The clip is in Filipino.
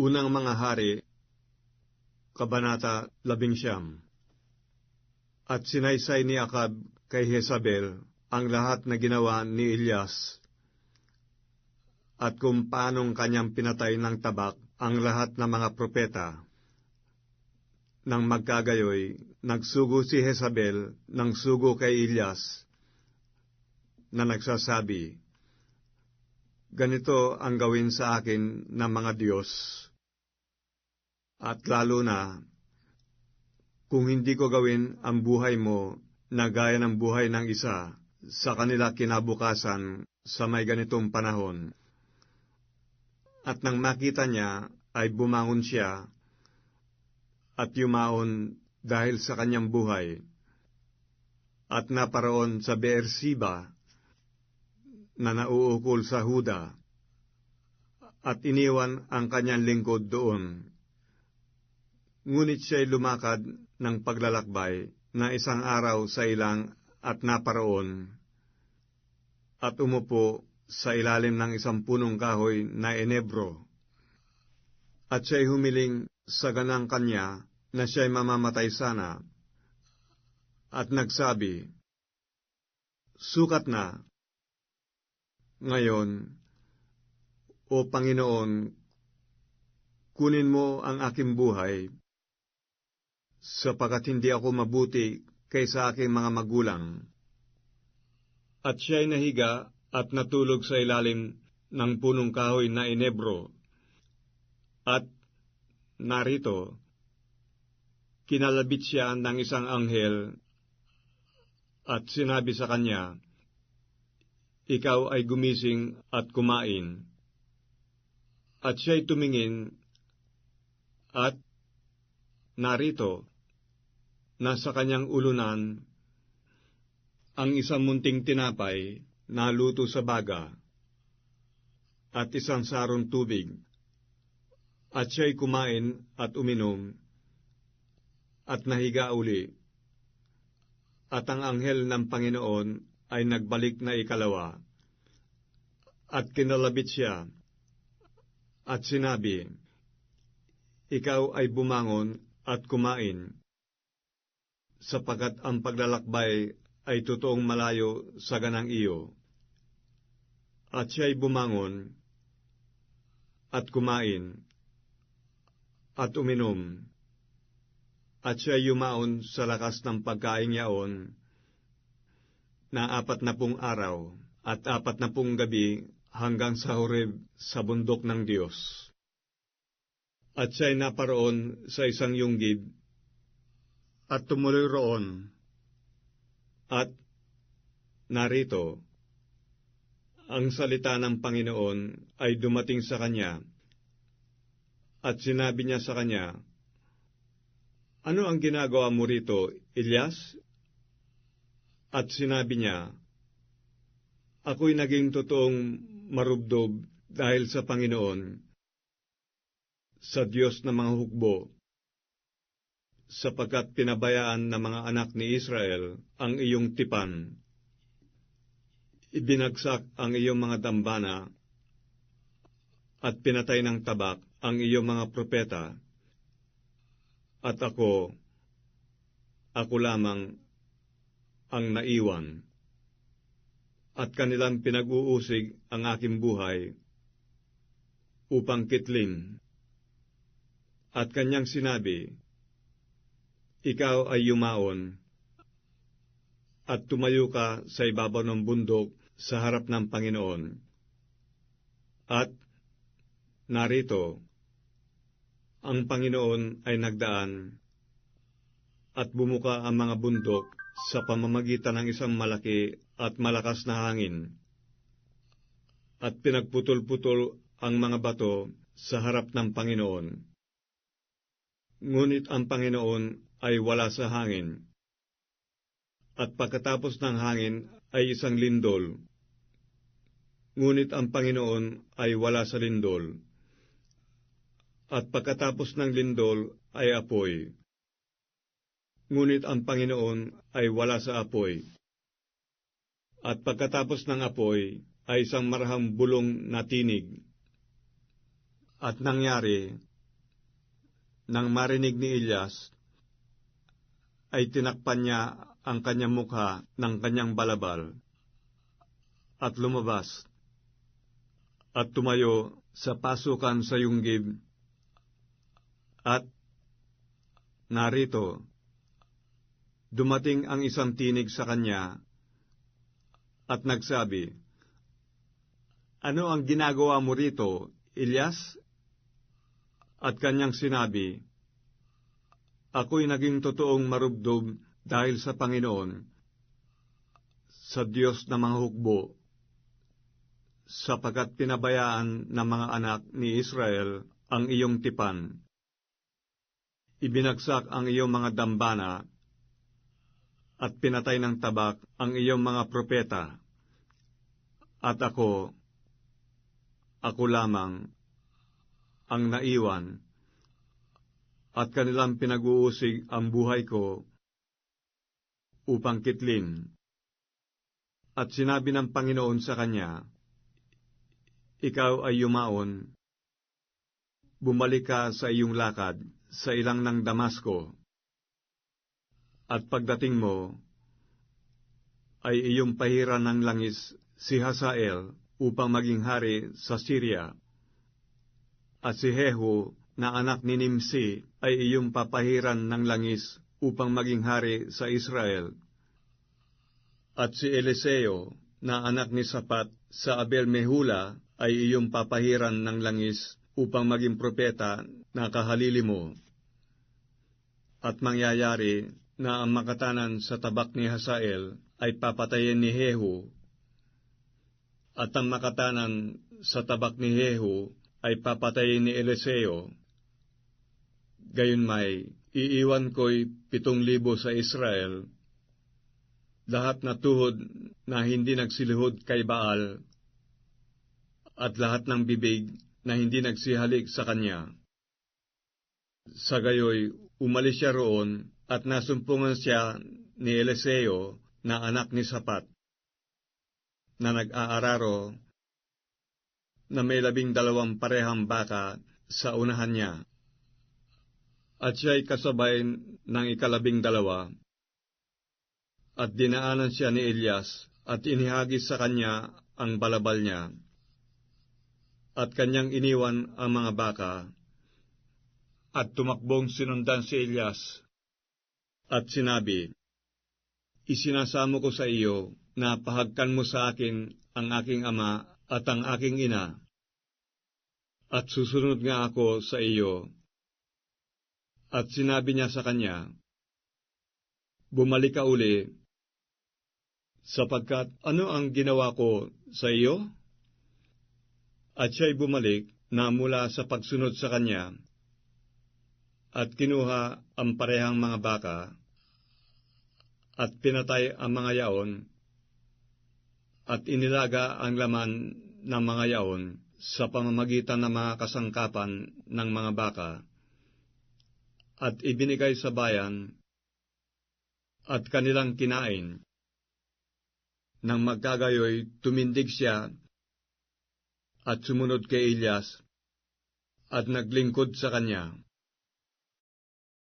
Unang mga hari, Kabanata 11 At sinaysay ni Akab kay Jezabel ang lahat na ginawa ni Elias at kung paanong kanyang pinatay ng tabak ang lahat ng mga propeta. Nang magkagayoy, nagsugo si Jezabel ng sugo kay Elias na nagsasabi, Ganito ang gawin sa akin ng mga Diyos. At lalo na, kung hindi ko gawin ang buhay mo na gaya ng buhay ng isa sa kanila kinabukasan sa may ganitong panahon. At nang makita niya ay bumangon siya at yumaon dahil sa kanyang buhay at naparoon sa Beersiba na nauukol sa Huda at iniwan ang kanyang lingkod doon. Ngunit siya'y lumakad ng paglalakbay na isang araw sa ilang at naparoon at umupo sa ilalim ng isang punong kahoy na enebro. At siya'y humiling sa ganang kanya na siya'y mamamatay sana at nagsabi, Sukat na, ngayon, O Panginoon, kunin mo ang aking buhay, sapagat hindi ako mabuti kaysa aking mga magulang. At siya'y nahiga at natulog sa ilalim ng punong kahoy na inebro. At narito, kinalabit siya ng isang anghel at sinabi sa kanya, ikaw ay gumising at kumain. At siya'y tumingin at narito, nasa kanyang ulunan, ang isang munting tinapay na luto sa baga at isang sarong tubig. At siya'y kumain at uminom at nahiga uli. At ang anghel ng Panginoon ay nagbalik na ikalawa. At kinalabit siya, at sinabi, Ikaw ay bumangon at kumain, sapagat ang paglalakbay ay totoong malayo sa ganang iyo. At siya'y bumangon at kumain at uminom, at siya'y yumaon sa lakas ng pagkain yaon na apat na pung araw at apat na pung gabi hanggang sa Horeb sa bundok ng Diyos. At siya'y naparoon sa isang yunggid at tumuloy roon. At narito, ang salita ng Panginoon ay dumating sa kanya at sinabi niya sa kanya, Ano ang ginagawa mo rito, Elias? At sinabi niya, Ako'y naging totoong marubdob dahil sa Panginoon, sa Diyos ng mga hukbo, sapagkat pinabayaan ng mga anak ni Israel ang iyong tipan. Ibinagsak ang iyong mga dambana at pinatay ng tabak ang iyong mga propeta. At ako, ako lamang ang naiwan, at kanilang pinag-uusig ang aking buhay upang kitlin. At kanyang sinabi, Ikaw ay yumaon, at tumayo ka sa ibabaw ng bundok sa harap ng Panginoon. At narito, ang Panginoon ay nagdaan, at bumuka ang mga bundok sa pamamagitan ng isang malaki at malakas na hangin, at pinagputol-putol ang mga bato sa harap ng Panginoon. Ngunit ang Panginoon ay wala sa hangin, at pagkatapos ng hangin ay isang lindol. Ngunit ang Panginoon ay wala sa lindol, at pagkatapos ng lindol ay apoy ngunit ang Panginoon ay wala sa apoy. At pagkatapos ng apoy ay isang marahang bulong na tinig. At nangyari nang marinig ni Elias, ay tinakpan niya ang kanyang mukha ng kanyang balabal at lumabas at tumayo sa pasukan sa Yunggib at narito, dumating ang isang tinig sa kanya at nagsabi, Ano ang ginagawa mo rito, Elias? At kanyang sinabi, Ako'y naging totoong marubdob dahil sa Panginoon, sa Diyos na mga hukbo, sapagkat pinabayaan ng mga anak ni Israel ang iyong tipan. Ibinagsak ang iyong mga dambana at pinatay ng tabak ang iyong mga propeta. At ako, ako lamang, ang naiwan, at kanilang pinag-uusig ang buhay ko upang kitlin. At sinabi ng Panginoon sa kanya, Ikaw ay yumaon, bumalik ka sa iyong lakad sa ilang ng Damasco, at pagdating mo, ay iyong pahiran ng langis si Hazael upang maging hari sa Syria, at si Jehu na anak ni Nimsi ay iyong papahiran ng langis upang maging hari sa Israel. At si Eliseo na anak ni Sapat sa Abel Mehula ay iyong papahiran ng langis upang maging propeta na kahalili mo. At mangyayari na ang makatanan sa tabak ni Hazael ay papatayin ni Jehu, at ang makatanan sa tabak ni Jehu ay papatayin ni Eliseo. Gayon may, iiwan ko'y pitong libo sa Israel, lahat na tuhod na hindi nagsilihod kay Baal, at lahat ng bibig na hindi nagsihalik sa kanya. Sa gayoy, umalis siya roon at nasumpungan siya ni Eliseo na anak ni Sapat, na nag-aararo na may labing dalawang parehang baka sa unahan niya. At siya'y kasabay ng ikalabing dalawa. At dinaanan siya ni Elias at inihagis sa kanya ang balabal niya. At kanyang iniwan ang mga baka. At tumakbong sinundan si Elias. At sinabi, Isinasamo ko sa iyo na pahagkan mo sa akin ang aking ama at ang aking ina. At susunod nga ako sa iyo. At sinabi niya sa kanya, Bumalik ka uli, sapagkat ano ang ginawa ko sa iyo? At siya'y bumalik na mula sa pagsunod sa kanya, at kinuha ang parehang mga baka, at pinatay ang mga yaon, at inilaga ang laman ng mga yaon sa pamamagitan ng mga kasangkapan ng mga baka, at ibinigay sa bayan, at kanilang kinain. Nang magkagayoy, tumindig siya, at sumunod kay Elias, at naglingkod sa kanya.